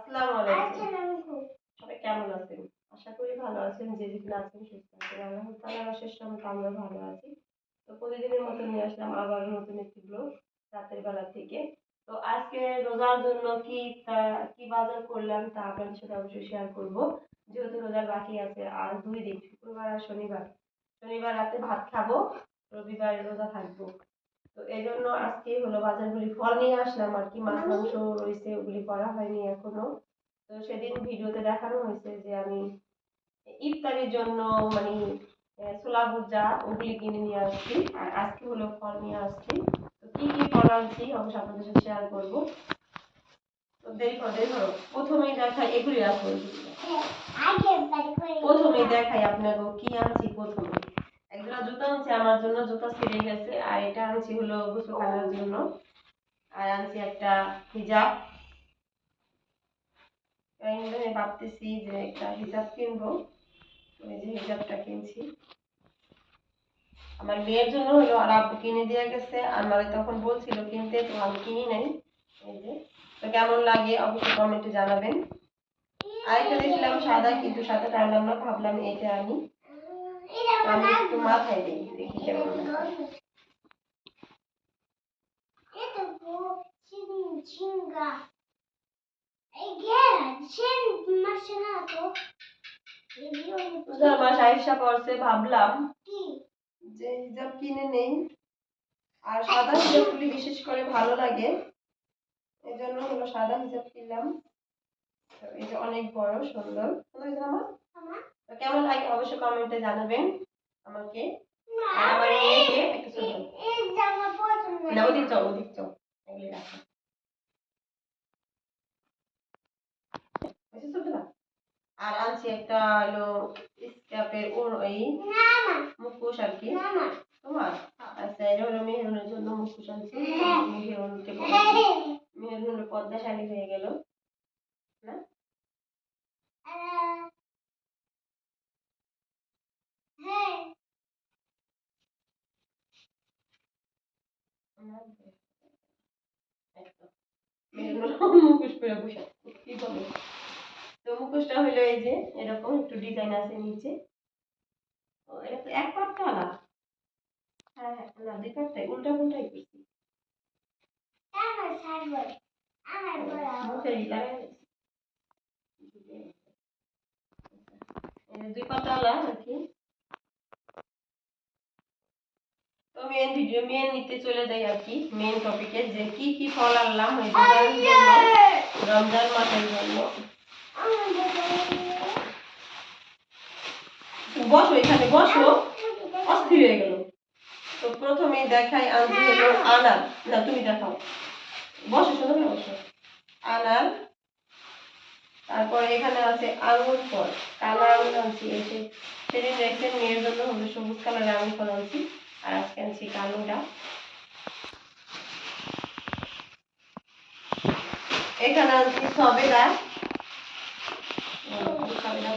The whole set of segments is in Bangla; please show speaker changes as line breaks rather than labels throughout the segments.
আসসালামু আলাইকুম। সবাই কেমন আছেন? আশা করি ভালো আছেন যে যেখানে আছেন সুস্থ আছেন। আল্লাহ অশেষ রহমতে আমরা ভালো আছি। তো প্রতিদিনের মতো নিয়ে আসলাম আবার নতুন একটি ব্লগ রাতের বেলা থেকে। তো আজকে রোজার জন্য কি কি বাজার করলাম তা আপনাদের সাথে অবশ্যই শেয়ার করব। যেহেতু রোজার বাকি আছে আর দুই দিন শুক্রবার আর শনিবার। শনিবার রাতে ভাত খাব রবিবার রোজা থাকব। তো এই জন্য আজকে হলো বাজারগুলি ফল নিয়ে আসলাম আর কি মাছ মাংস রয়েছে ওগুলি করা হয়নি এখনও। তো সেদিন ভিডিওতে দেখানো হয়েছে যে আমি ইফতারির জন্য মানে ছোলা ভুজা ওগুলি কিনে নিয়ে আসছি আর আজকে হলো ফল নিয়ে আসছি। তো কি কি ফল আনছি অবশ্যই আপনাদের সাথে শেয়ার করব। তো দেরি করো দেরি করো। প্রথমেই দেখাই এগুলি রাখব এগুলি রাখো। প্রথমে দেখাই আপনাকে কি আনছি প্রথমে। একজোড়া জুতো আনছি, আমার জন্য জুতো ছিঁড়ে গেছে, আর এটা আনছি হলো গোসল করার জন্য। আর আনছি একটা হিজাব। আমি ভাবতেছি যে একটা হিজাব কিনবো। এই যে হিজাবটা কিনছি। আমার মেয়ের জন্য হলো, আর আব্বু কিনে দিয়ে গেছে। আমার তখন বলছিল কিনতে, তো আমি কিনি নাই। এই যে। তো কেমন লাগে অবশ্যই কমেন্টে জানাবেন। আরেকটা দেখলাম সাদা, কিন্তু সাদা টানলাম না, ভাবলাম এটা আনি। আমি একটু মাথায় দিই দেখি কেমন ভাবলাম যে হিজাব কিনে নেই। আর সাদা হিজাবগুলি বিশেষ করে ভালো লাগে। এই জন্য হলো সাদা হিজাব কিনলাম। যে অনেক বড় সুন্দর। সুন্দর আমার? তো কেমন লাগে অবশ্যই কমেন্টে জানাবেন আমাকে। আর আমার মেয়েকে একটা না ওদিক ওদিক এগুলি রাখো? আর আনছি একটা হলো স্ক্যাপের ওর এই মুখোশ আর কি। তোমার? আচ্ছা এটা হলো মেহরুনের জন্য মুখোশ আনছি। মেহরুনকে মেহরুনের পদ্মা শাড়ি হয়ে গেল। না? মুখোশ পরে বসে কি বলে তো মুখোশটা হলো এই যে এরকম একটু ডিজাইন আছে নিচে। ও এটা তো এক পাটটা না হ্যাঁ হ্যাঁ না দুই পাটটাই উল্টা উল্টাই করছি। মুখের ই লাগাই দিছি। এই যে দুই পাতাওয়ালা আর তো মেন ভিডিও মেন নিতে চলে যাই আর কি মেন টপিকে যে কি কি ফল আনলাম রমজান মাসের জন্য। বসো এখানে বসো। অস্থির হয়ে গেল। তো প্রথমেই দেখাই আনছি হলো আনার না তুমি দেখাও। বসো সুন্দর করে বসো। আনার তারপরে এখানে আছে আঙুর ফল। কালো আঙুর আনছি এসে সেদিন দেখছেন মেয়ের জন্য হলো সবুজ কালারের আঙুর ফল আনছি। আর আজকে আনছি কালোটা। এখানে সবেদা। সবেদা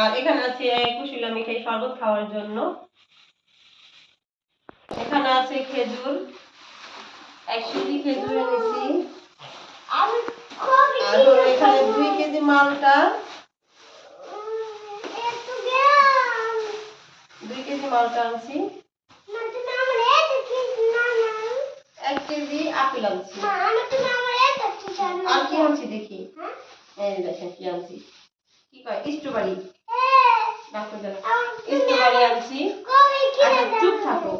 আর এখানে আছে কুশিলা মিঠাই শরবত খাওয়ার জন্য। এখানে আছে খেজুর। একশো খেজুর এনেছি। আর এখানে দুই কেজি মালটা। দুই কেজি মালটা আনছি এক কেজি আপেল আনছি। আর কি আনছি দেখি? এই দেখেন কি আনছি। কি কয়? স্ট্রবেরি স্ট্রবেরি আনছি। আচ্ছা চুপ থাকো।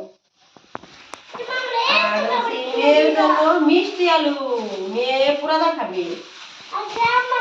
মেয়ের মিষ্টি আলু। মেয়ে পুরাদা খাবে। তো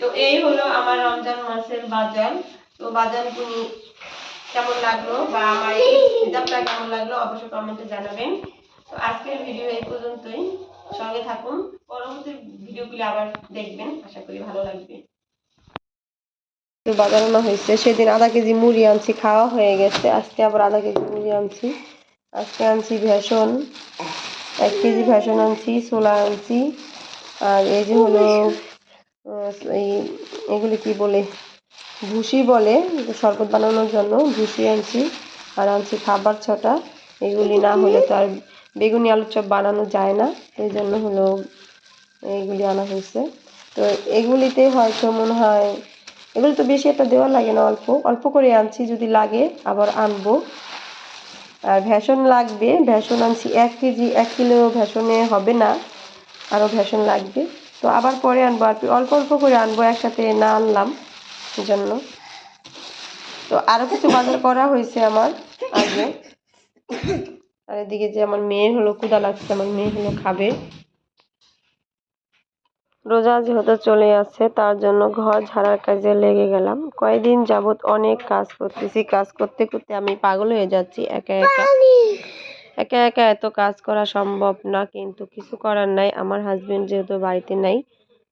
তো এই হলো আমার রমজান মাসের বাজার তো বাজার তুমি কেমন লাগল? বা আমার এই হিসাবটা কেমন লাগল? অবশ্যই কমেন্টে জানাবেন। তো আজকের ভিডিও এই পর্যন্তই। সঙ্গে থাকুন। পরবর্তী ভিডিওগুলি আবার দেখবেন। আশা করি ভালো লাগবে। বাজানো হয়েছে। সেদিন আধা কেজি মুড়ি আনছি, খাওয়া হয়ে গেছে। আজকে আবার আধা কেজি মুড়ি আনছি। আজকে আনছি ভেষণ এক কেজি ভেষণ আনছি, ছোলা আনছি। আর এই যে হলো এই এগুলি কি বলে? ভুসি বলে শরবত বানানোর জন্য, ভুসি আনছি। আর আনছি খাবার ছটা। এগুলি না হলে তো আর বেগুনি আলুর চপ বানানো যায় না। এই জন্য হলো এইগুলি আনা হয়েছে। তো এগুলিতে হয়তো মনে হয়, এগুলি তো বেশি একটা দেওয়া লাগে না, অল্প। অল্প করে আনছি, যদি লাগে আবার আনব। আর ভেষণ লাগবে ভেষণ আনছি এক কেজি। এক কিলো ভেষণে হবে না, আরও ভেষণ লাগবে। তো আবার পরে আনব আর অল্প অল্প করে আনব একসাথে না আনলাম জন্য তো আরও কিছু বাজার করা হয়েছে আমার আগে। আর এদিকে যে আমার মেয়ের হলো ক্ষুদা লাগছে, আমার মেয়ে হলো খাবে। রোজা যেহেতু চলে আসছে, তার জন্য ঘর ঝাড়ার কাজে লেগে গেলাম। কয়েকদিন যাবত অনেক কাজ করতেছি। কাজ করতে করতে আমি পাগল হয়ে যাচ্ছি, একা একা। একা একা এত কাজ করা সম্ভব না, কিন্তু কিছু করার নাই। আমার হাজবেন্ড যেহেতু বাড়িতে নাই,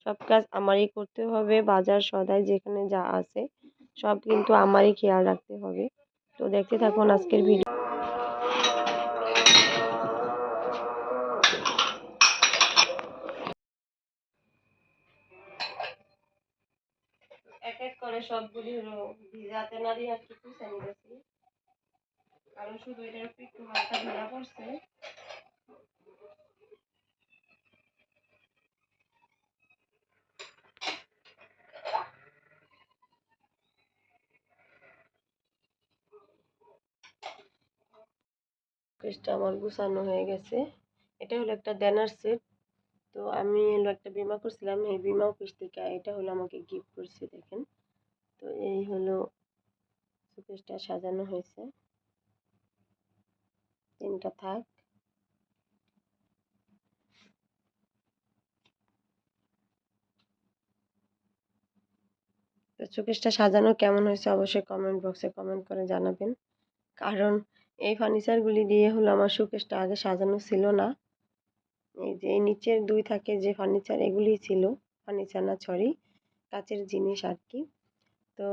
সব কাজ আমারই করতে হবে। বাজার সদাই যেখানে যা আছে, সব কিন্তু আমারই খেয়াল রাখতে হবে। তো দেখতে থাকুন আজকের ভিডিও। সবগুলি হলো ভিজাতে না দিয়ে শুধু উপর একটু হালকা ধরা পড়ছে। পেস্টটা আমার গুছানো হয়ে গেছে। এটা হলো একটা দেনার সেট। তো আমি হলো একটা বিমা করছিলাম, এই বিমা অফিস থেকে এটা হলো আমাকে গিফট করছে, দেখেন। তো এই হলো শোকেসটা সাজানো হয়েছে। তিনটা থাক। তো শোকেসটা সাজানো কেমন হয়েছে অবশ্যই কমেন্ট বক্সে কমেন্ট করে জানাবেন। কারণ এই ফার্নিচারগুলি দিয়ে হলো আমার শোকেসটা আগে সাজানো ছিল না। এই যে নিচের দুই থাকে যে ফার্নিচার এগুলি ছিল। ফার্নিচার না সরি কাচের জিনিস আর কি। তো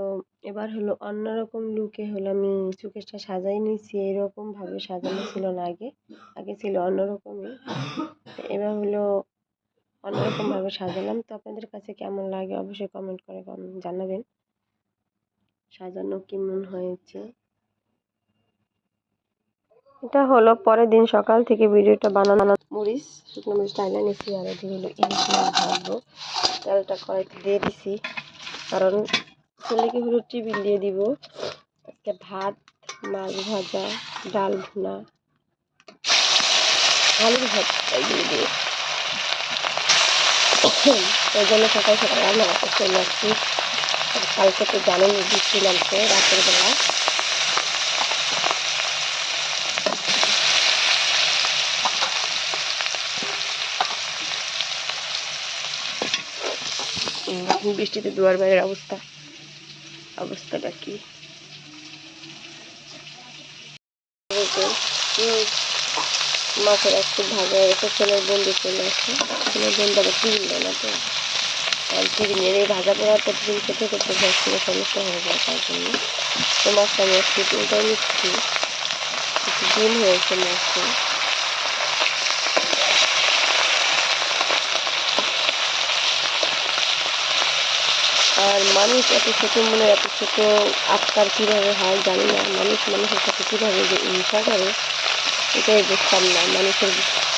এবার হলো অন্য অন্যরকম লুকে হলো আমি শোকেসটা সাজাই নিয়েছি, এরকম ভাবে সাজানো ছিল না আগে আগে ছিল অন্যরকমই। এবার হলো অন্যরকম ভাবে সাজালাম। তো আপনাদের কাছে কেমন লাগে অবশ্যই কমেন্ট করে জানাবেন। সাজানো কেমন হয়েছে? এটা হলো পরের দিন সকাল থেকে ভিডিওটা বানানো। মরিচ, শুকনো মরিচ, টাইলা নিয়েছি, আর এদিকে হলো ইলিশ মাছ ভাজবো। তেলটা কড়াইতে দিয়ে দিছি, কারণ ছেলেকে হলো টিফিন দিয়ে দিব। আজকে ভাত, মাছ ভাজা, ডাল ভুনা। আলুর ভর্তা দিয়ে দিয়ে ওই জন্য সকাল সকাল রান্না করতে চলে আসছি। কালকে তো জানেন বৃষ্টি নামছে রাতের বেলা। বৃষ্টিতে দুয়ার বাইরের অবস্থা। অবস্থাটা কি? মাছের একটু ভাজা হয়েছে ছেলের বন্ধু চলে আসে। ছেলের বন্ধু আবার দেয় না তো। আর এই ভাজা পোড়ার টিফিন খেতে খেতে গ্যাস সমস্যা হয়ে যায় তার জন্য। তো মাছটা আমি একটু উল্টাই নিচ্ছি দিন হয়েছে মাছটা। আর মানুষ এত ছোট, মনে এত ছোট আত্মার কীভাবে হয় জানি না। মানুষ মানুষের সাথে কীভাবে যে হিংসা করে, এটাই বুঝতাম না। মানুষের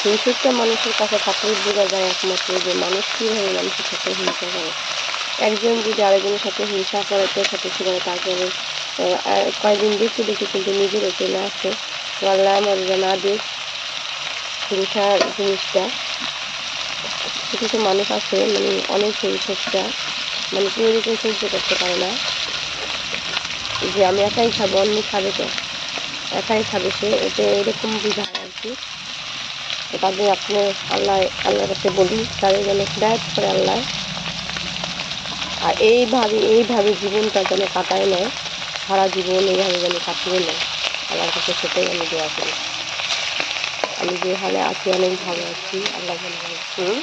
হিংসুকটা মানুষের কাছে থাকলেই বোঝা যায় একমাত্র যে মানুষ কীভাবে মানুষের সাথে হিংসা করে। একজন যদি আরেকজনের সাথে হিংসা করে তো সাথে করে তারপরে কয়েকদিন দেখতে দেখে কিন্তু নিজেরও চলে আসে। আল্লাহ আমার না দিক হিংসার জিনিসটা, কিছু কিছু মানুষ আছে মানে অনেক হিংসুকটা মানে কেউ এরকম সহ্য করতে পারে না। যে আমি একাই খাব, অন্য খাবে তো একাই খাবে সে? এটা এরকম বিধান আর কি। তাদের আপনি আল্লাহ, আল্লাহর কাছে বলি, তাদের যেন হৃদায়ত করে আল্লাহ। আর এইভাবে এইভাবে জীবনটা যেন কাটায় নেয়, সারা জীবন এইভাবে যেন কাটিয়ে নেয়, আল্লাহর কাছে সেটাই আমি দোয়া করি। আমি যে হালে আছি, অনেক ভালো আছি, আল্লাহ ভালো হুম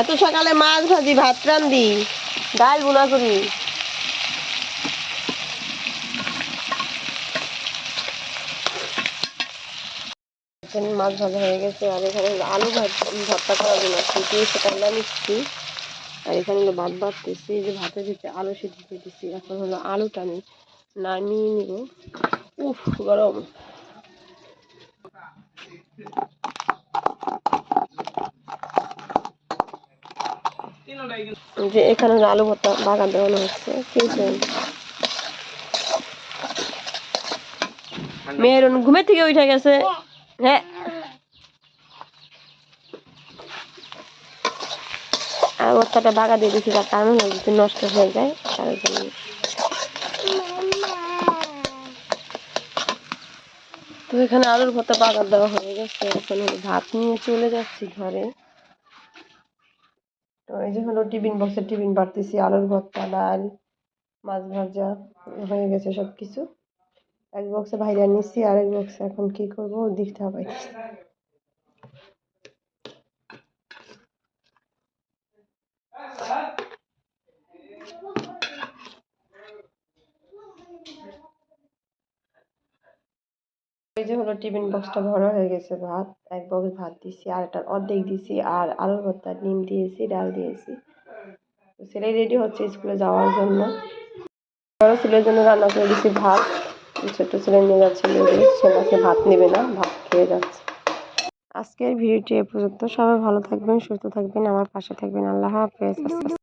এত সকালে মাছ ভাজি, ভাত রান্ধি, ডাল বুনা করি। মাছ ভাজা হয়ে গেছে, আর এখানে আলু ভর্তা করার জন্য ফুটিয়ে সেটা আমরা নিচ্ছি আর এখানে হলো ভাত বাড়তেছি যে ভাতের ভিতরে আলু সিদ্ধ দিচ্ছি এখন হলো আলুটা আমি নামিয়ে নিব। উফ, গরম। যে এখানে আলু ভর্তা বাগান দেওয়ানো হচ্ছে কিন্তু মেয়ের ঘুমের থেকে উঠে গেছে। হ্যাঁ। আর ভর্তাটা বাগা দিয়ে দিচ্ছি তার কারণ যদি নষ্ট হয়ে যায় তার জন্য তো এখানে আলুর ভর্তা বাগার দেওয়া হয়ে গেছে, এখন ভাত নিয়ে চলে যাচ্ছি ঘরে। তো এই যে হলো টিফিন বক্সের টিফিন বাড়তেছি, আলুর ভর্তা ডাল মাছ ভাজা হয়ে গেছে সব কিছু এক বক্সে ভাইরা নিচ্ছি আর এক বক্সে এখন কি করব? দেখতে হবে এই যে হলো টিফিন বক্সটা ভরা হয়ে গেছে, ভাত, এক বক্স ভাত দিছি, আর একটা অর্ধেক দিছি, আর আলুর ভর্তা ডিম দিয়েছি, ডাল দিয়েছি। ছেলে রেডি হচ্ছে স্কুলে যাওয়ার জন্য। বড় ছেলের জন্য রান্না করে দিছি ভাত। ছোট ছেলে নিয়ে যাচ্ছে সে আজকে ভাত নেবে না, ভাত খেয়ে যাচ্ছে। আজকের ভিডিওটি এ পর্যন্ত। সবাই ভালো থাকবেন, সুস্থ থাকবেন, আমার পাশে থাকবেন। আল্লাহ হাফেজ।